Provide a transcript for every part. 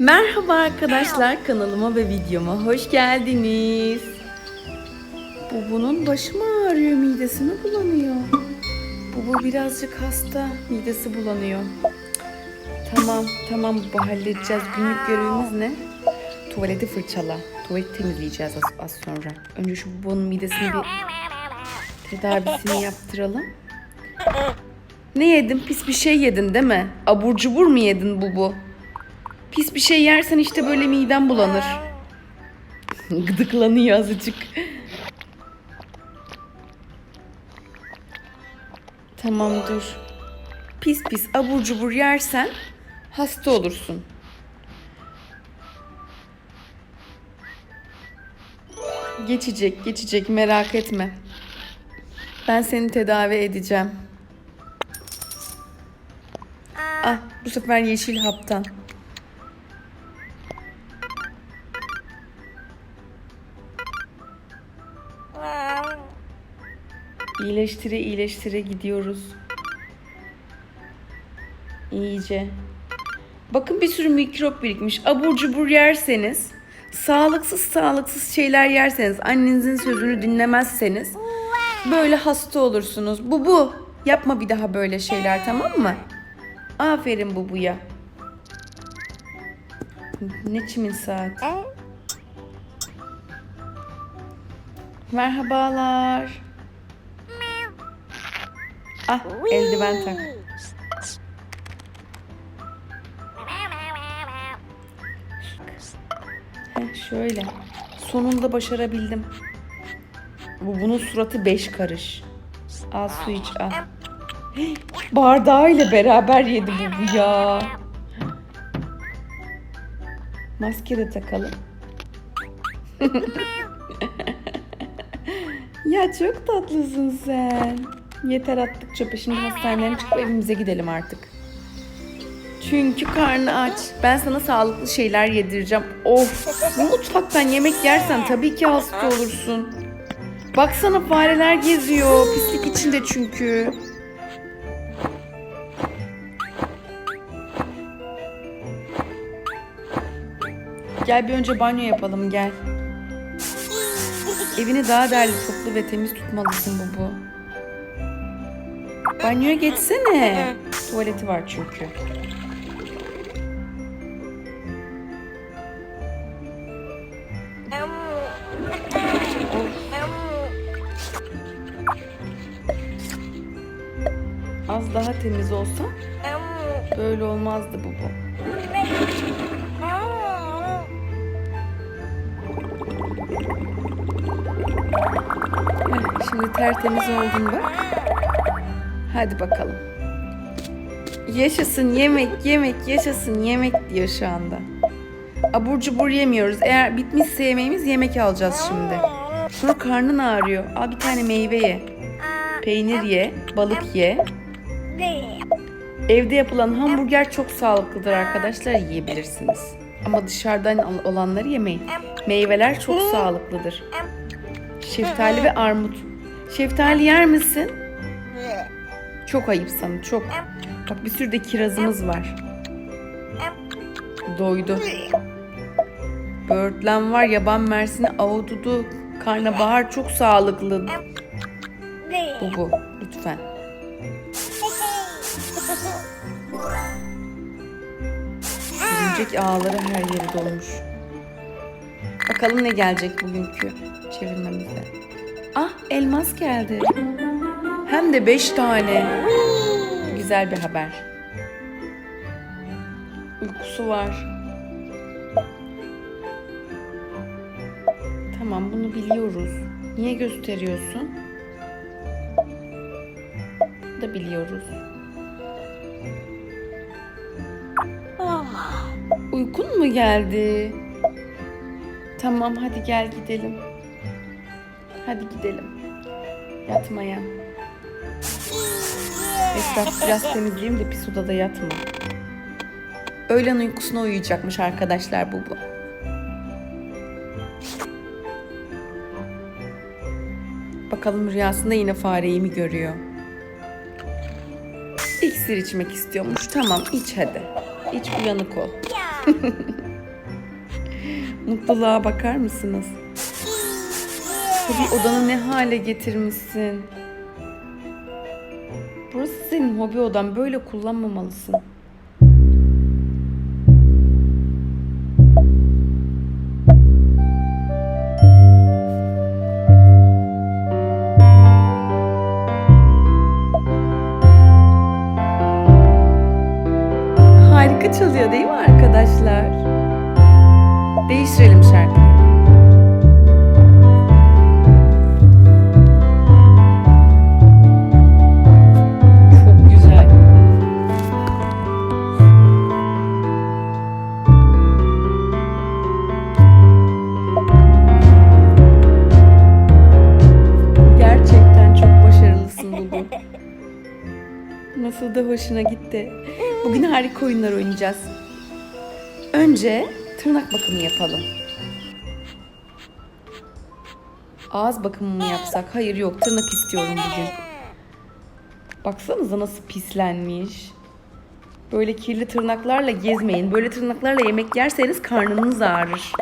Merhaba arkadaşlar kanalıma ve videoma hoş geldiniz. Bubu'nun başı mı ağrıyor, midesi mi bulanıyor? Bubu birazcık hasta, midesi bulanıyor. Tamam, tamam Bubu halledeceğiz. Günlük görevimiz ne? Tuvaleti fırçala. Tuvaleti temizleyeceğiz az, az sonra. Önce şu Bubu'nun midesini bir tedavisini yaptıralım. Ne yedin? Pis bir şey yedin değil mi? Abur cubur mu yedin Bubu? Pis bir şey yersen işte böyle miden bulanır. Gıdıklanıyor azıcık. Tamam dur. Pis pis abur cubur yersen hasta olursun. Geçecek, geçecek merak etme. Ben seni tedavi edeceğim. Ah, bu sefer yeşil haptan. İyileştire iyileştire gidiyoruz. İyice. Bakın bir sürü mikrop birikmiş. Abur cubur yerseniz, sağlıksız sağlıksız şeyler yerseniz, annenizin sözünü dinlemezseniz böyle hasta olursunuz. Bu bu. Yapma bir daha böyle şeyler tamam mı? Aferin Bubu'ya. Ne çimin saat? Merhabalar. Ah eldiven tak. Heh, şöyle. Sonunda başarabildim. Bu bunun suratı beş karış. Al su iç al. Bardağıyla beraber yedi bu, bu ya. Maske de takalım. ya çok tatlısın sen. Yeter attık çöpe. Şimdi hastaneden çıkıp evimize gidelim artık. Çünkü karnı aç. Ben sana sağlıklı şeyler yedireceğim. Of! Bu mutfaktan yemek yersen tabii ki hasta olursun. Baksana fareler geziyor. Pislik içinde çünkü. Gel bir önce banyo yapalım gel. Evini daha derli toplu ve temiz tutmalısın Bubu. Banyoya geçsene. Tuvaleti var çünkü. Az daha temiz olsa böyle olmazdı Bubu. Heh, Şimdi tertemiz oldun bak. Hadi bakalım. Yaşasın yemek, yemek, yaşasın yemek diyor şu anda. Abur cubur yemiyoruz. Eğer bitmişse yemeğimiz yemek alacağız şimdi. Sonra karnın ağrıyor. Al bir tane meyve ye. Peynir ye, balık ye. Evde yapılan hamburger çok sağlıklıdır arkadaşlar yiyebilirsiniz. Ama dışarıdan olanları yemeyin. Meyveler çok sağlıklıdır. Şeftali ve armut. Şeftali yer misin? Çok ayıp sana çok. Bak bir sürü de kirazımız var. Doydu. Böğürtlen var, yaban mersini, avududu, karnabahar çok sağlıklı. Bu bu. Lütfen. Örümcek ağları her yeri dolmuş. Bakalım ne gelecek bugünkü çevirmemizde. Ah elmas geldi. Hem de beş tane. Güzel bir haber. Uykusu var. Tamam bunu biliyoruz. Niye gösteriyorsun? Da biliyoruz. Uykun mu geldi? Tamam hadi gel gidelim. Hadi gidelim. Yatmaya. Etraf biraz temizleyeyim de pis odada yatma. Öğlen uykusuna uyuyacakmış arkadaşlar bu bu. Bakalım rüyasında yine fareyi mi görüyor? İksir içmek istiyormuş. Tamam iç hadi. İç uyanık ol. Mutluluğa bakar mısınız? Tabii odanı ne hale getirmişsin. Senin hobi odan. Böyle kullanmamalısın. Harika çalıyor değil mi arkadaşlar? Değiştirelim şarkıyı. Da hoşuna gitti. Bugün harika oyunlar oynayacağız. Önce tırnak bakımı yapalım. Ağız bakımı mı yapsak? Hayır yok tırnak istiyorum bugün. Baksanıza nasıl pislenmiş. Böyle kirli tırnaklarla gezmeyin. Böyle tırnaklarla yemek yerseniz karnınız ağrır.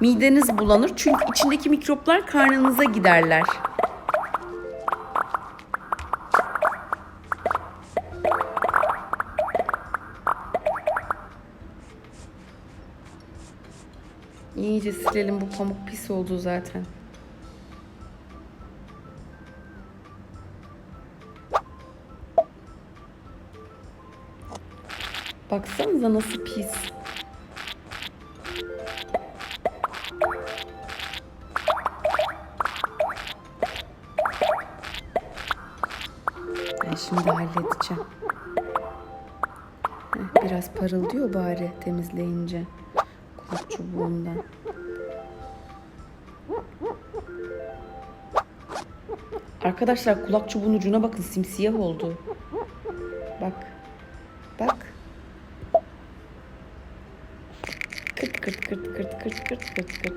Mideniz bulanır çünkü içindeki mikroplar karnınıza giderler. İyice silelim bu pamuk pis oldu zaten. Baksanıza nasıl pis. Ben şimdi halledeceğim. Biraz parıldıyor bari temizleyince. Kulak çubuğundan. Arkadaşlar kulak çubuğun ucuna bakın simsiyah oldu. Bak. Bak. Kırt kırt kırt kırt kırt kırt kırt kırt.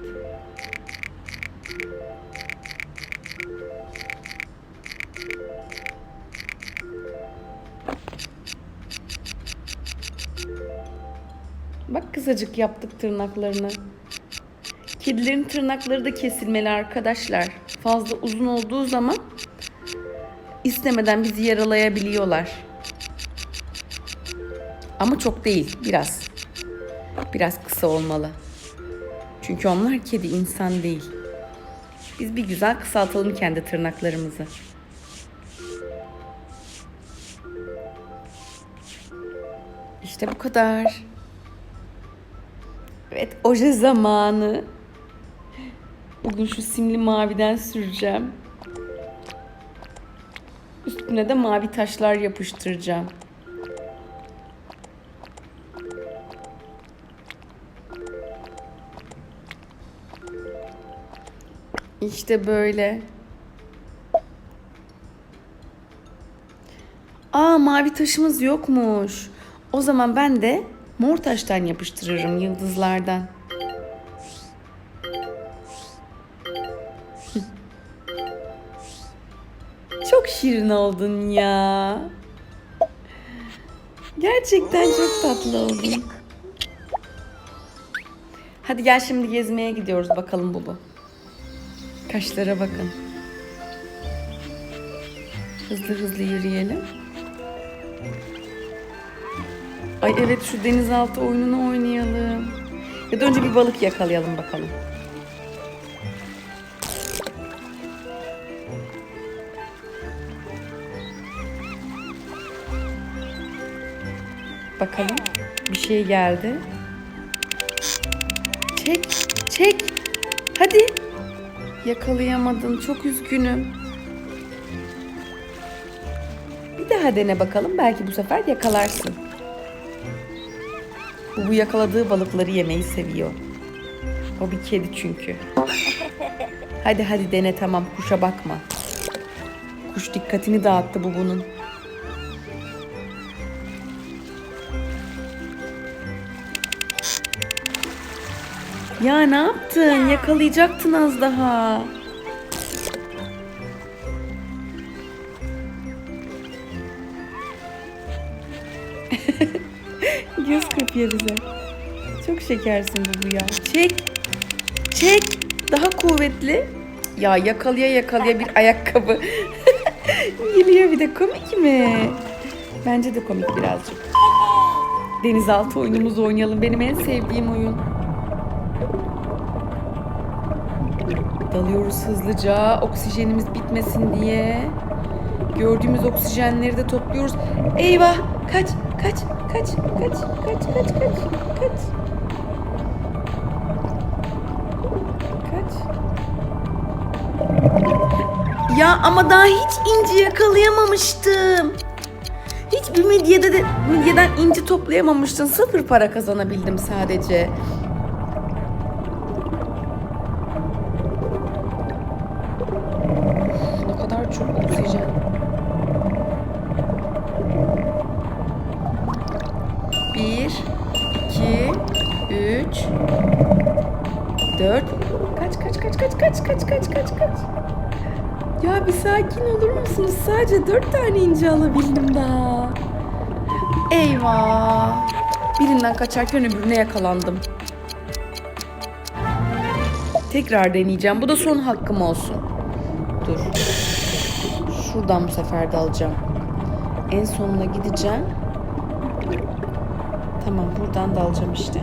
Bak kısacık yaptık tırnaklarını. Kedilerin tırnakları da kesilmeli arkadaşlar. Fazla uzun olduğu zaman istemeden bizi yaralayabiliyorlar. Ama çok değil, biraz. Biraz kısa olmalı. Çünkü onlar kedi, insan değil. Biz bir güzel kısaltalım kendi tırnaklarımızı. İşte bu kadar. Evet, oje zamanı. Bugün şu simli maviden süreceğim. Üstüne de mavi taşlar yapıştıracağım. İşte böyle. Aa mavi taşımız yokmuş. O zaman ben de mor taştan yapıştırırım yıldızlardan. Şirin oldun ya. Gerçekten çok tatlı oldun. Hadi gel şimdi gezmeye gidiyoruz bakalım Bulu. Kaşlara bakın. Hızlı hızlı yürüyelim. Ay evet şu denizaltı oyununu oynayalım. Ya da önce bir balık yakalayalım bakalım. Bakalım. Bir şey geldi. Çek, çek. Hadi. Yakalayamadın. Çok üzgünüm. Bir daha dene bakalım. Belki bu sefer yakalarsın. Bu, bu yakaladığı balıkları yemeyi seviyor. O bir kedi çünkü. Hadi hadi dene tamam. Kuşa bakma. Kuş dikkatini dağıttı bu bunun. Ya ne yaptın? Yakalayacaktın az daha. Göz kırpıyor bize. Çok şekersin bu ya. Çek. Çek. Daha kuvvetli. Ya yakalaya yakalaya bir ayakkabı. Geliyor bir de komik mi? Bence de komik birazcık. Denizaltı oyunumuzu oynayalım. Benim en sevdiğim oyun. Dalıyoruz hızlıca oksijenimiz bitmesin diye. Gördüğümüz oksijenleri de topluyoruz. Eyvah! Kaç, kaç, kaç, kaç, kaç, kaç, kaç, kaç. Kaç. Ya ama daha hiç inci yakalayamamıştım. Hiçbir midyede de, midyeden inci toplayamamıştın. Sıfır para kazanabildim sadece. Bir, iki, üç, dört. Kaç kaç kaç kaç kaç kaç kaç kaç kaç. Ya bir sakin olur musunuz? Sadece dört tane ince alabildim daha. Eyvah. Birinden kaçarken öbürüne yakalandım. Tekrar deneyeceğim. Bu da son hakkım olsun. Dur. Şuradan bu sefer de alacağım. En sonuna gideceğim. Tamam buradan da alacağım işte.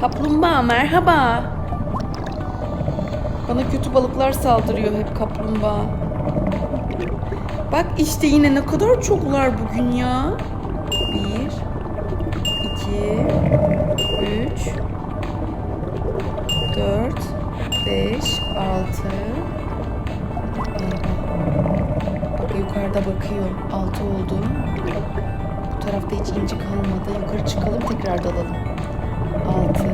Kaplumbağa merhaba. Bana kötü balıklar saldırıyor hep kaplumbağa. Bak işte yine ne kadar çoklar bugün ya. Bir, iki, üç, dört, beş, altı. Bak yukarıda bakıyor. Altı oldu. Tarafta hiç inci kalmadı. Yukarı çıkalım tekrar dalalım. Altı.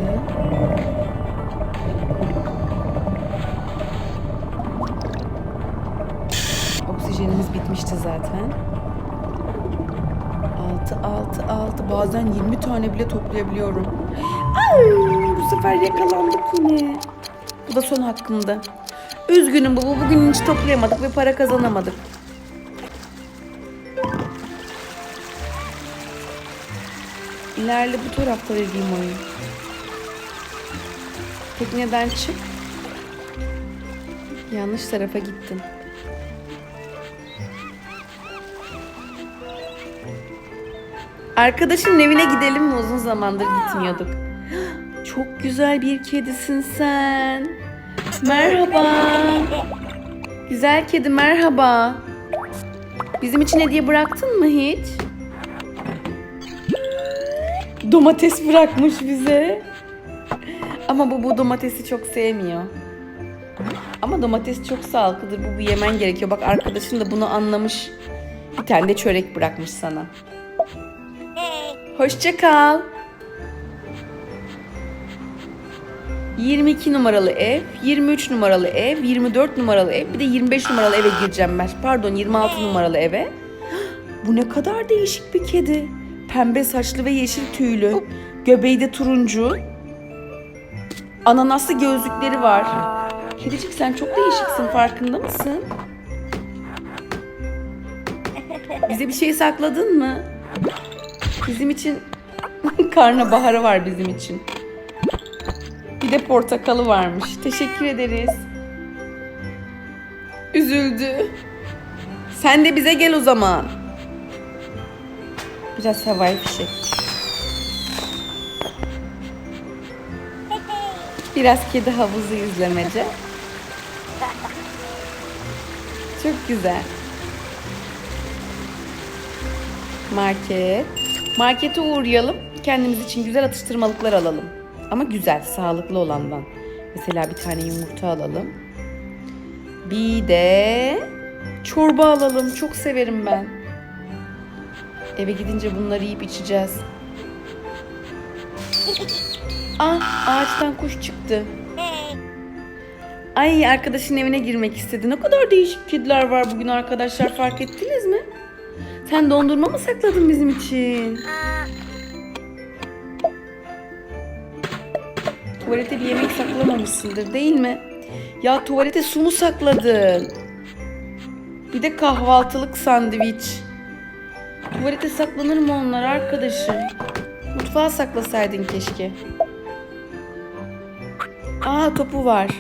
Oksijenimiz bitmişti zaten. 6 6 6 bazen 20 tane bile toplayabiliyorum. Ay, bu sefer yakalandık yine. Bu da son hakkımdı. Üzgünüm baba bugün hiç toplayamadık ve para kazanamadık. İlerle bu tarafta vereyim oyun. Tekneden çık. Yanlış tarafa gittin. Arkadaşın evine gidelim mi? Uzun zamandır gitmiyorduk. Çok güzel bir kedisin sen. Merhaba. Güzel kedi merhaba. Bizim için hediye bıraktın mı hiç? Domates bırakmış bize. Ama bu bu domatesi çok sevmiyor. Ama domates çok sağlıklıdır. Bu, bu yemen gerekiyor. Bak arkadaşın da bunu anlamış. Bir tane de çörek bırakmış sana. Hoşça kal. 22 numaralı ev, 23 numaralı ev, 24 numaralı ev, bir de 25 numaralı eve gireceğim ben. Pardon 26 numaralı eve. Bu ne kadar değişik bir kedi. Pembe saçlı ve yeşil tüylü. Göbeği de turuncu. Ananaslı gözlükleri var. Kedicik sen çok değişiksin farkında mısın? Bize bir şey sakladın mı? Bizim için karnabaharı var bizim için. Bir de portakalı varmış. Teşekkür ederiz. Üzüldü. Sen de bize gel o zaman. Biraz havai fişek. Biraz kedi havuzu izlemece. Çok güzel. Market. Markete uğrayalım. Kendimiz için güzel atıştırmalıklar alalım. Ama güzel, sağlıklı olandan. Mesela bir tane yumurta alalım. Bir de çorba alalım. Çok severim ben. Eve gidince bunları yiyip içeceğiz. Ah, ağaçtan kuş çıktı. Ay arkadaşın evine girmek istedi. Ne kadar değişik kediler var bugün arkadaşlar fark ettiniz mi? Sen dondurma mı sakladın bizim için? Tuvalete bir yemek saklamamışsındır değil mi? Ya tuvalete su mu sakladın? Bir de kahvaltılık sandviç. Tuvalete saklanır mı onlar arkadaşım? Mutfağa saklasaydın keşke. Aa topu var.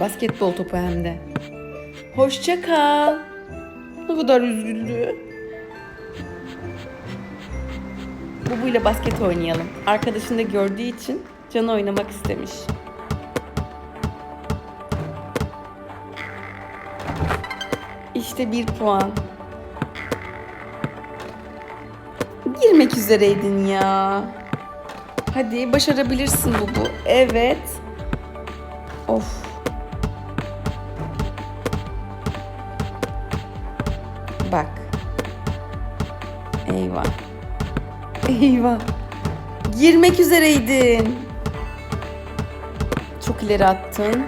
Basketbol topu hem de. Hoşça kal. Ne kadar üzüldü. Bubu ile basket oynayalım. Arkadaşını da gördüğü için canı oynamak istemiş. İşte bir puan. Girmek üzereydin ya. Hadi başarabilirsin Bubu. Evet. Of. Bak. Eyvah. Eyvah. Girmek üzereydin. Çok ileri attın.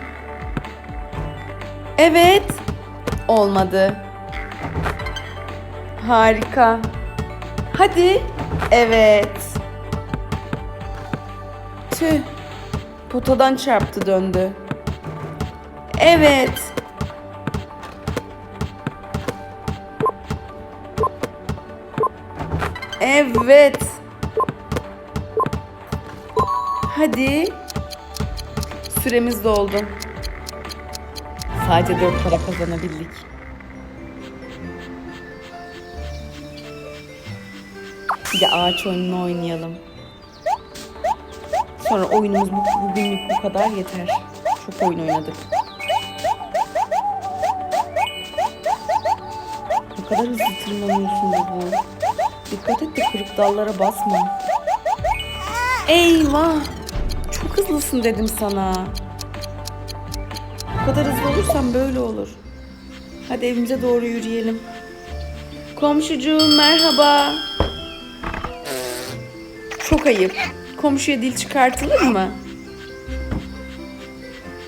Evet. Olmadı. Harika. Hadi. Evet. Tüh. Potadan çarptı döndü. Evet. Evet. Hadi. Süremiz doldu. Sadece dört para kazanabildik. Bir de ağaç oyununu oynayalım. Sonra oyunumuz bu, bugünlük bu kadar yeter. Çok oyun oynadık. Ne kadar hızlı tırmanıyorsun bu. Dikkat et de kırık dallara basma. Eyvah! Çok hızlısın dedim sana. Bu kadar hızlı olursan böyle olur. Hadi evimize doğru yürüyelim. Komşucuğum merhaba. Çok ayıp. Komşuya dil çıkartılır mı?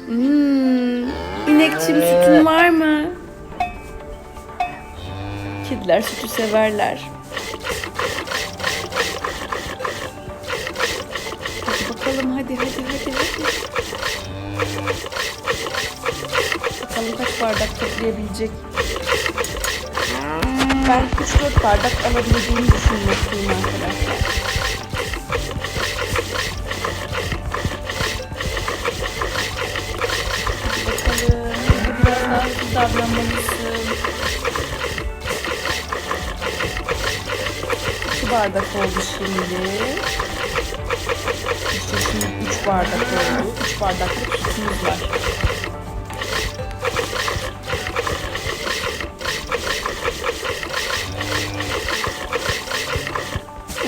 Hmm, inekçim sütün var mı? Kediler sütü severler. Hadi bakalım hadi hadi hadi hadi. Bakalım kaç bardak toplayabilecek. Ben 3-4 bardak alabileceğini düşünmekteyim arkadaşlar. Davranmalısın. İki bardak oldu şimdi. İşte şimdi üç bardak oldu. Üç bardaklık sütümüz var.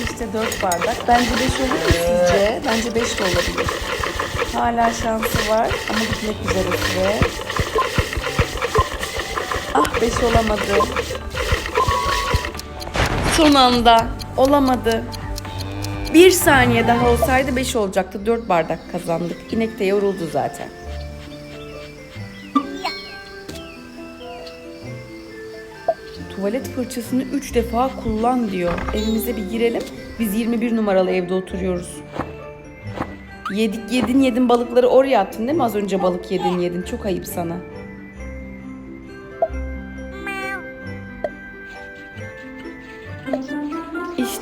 İşte dört bardak. Bence beş olur mu sizce? Bence beş de olabilir. Hala şansı var ama gitmek üzere süre. Ah beş olamadı. Son anda olamadı. Bir saniye daha olsaydı beş olacaktı. Dört bardak kazandık. İnek de yoruldu zaten. Tuvalet fırçasını üç defa kullan diyor. Evimize bir girelim. Biz 21 numaralı evde oturuyoruz. Yedik yedin yedin balıkları oraya attın değil mi? Az önce balık yedin yedin. Çok ayıp sana.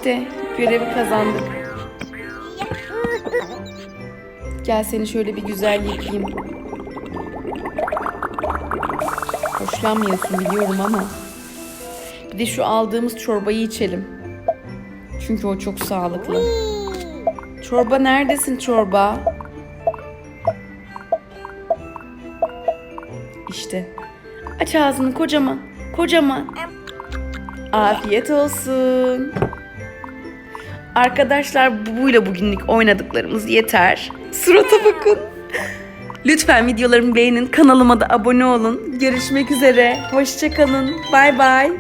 İşte görevi kazandık. Gel seni şöyle bir güzel yıkayayım. Hoşlanmıyorsun biliyorum ama. Bir de şu aldığımız çorbayı içelim. Çünkü o çok sağlıklı. Çorba neredesin çorba? İşte. Aç ağzını kocaman. Kocaman. Afiyet olsun. Arkadaşlar buyla bugünlük oynadıklarımız yeter. Surata bakın. Lütfen videolarımı beğenin. Kanalıma da abone olun. Görüşmek üzere. Hoşçakalın. Bay bay.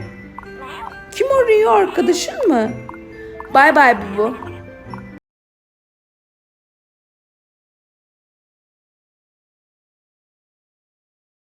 Kim arıyor arkadaşın mı? Bay bay bu.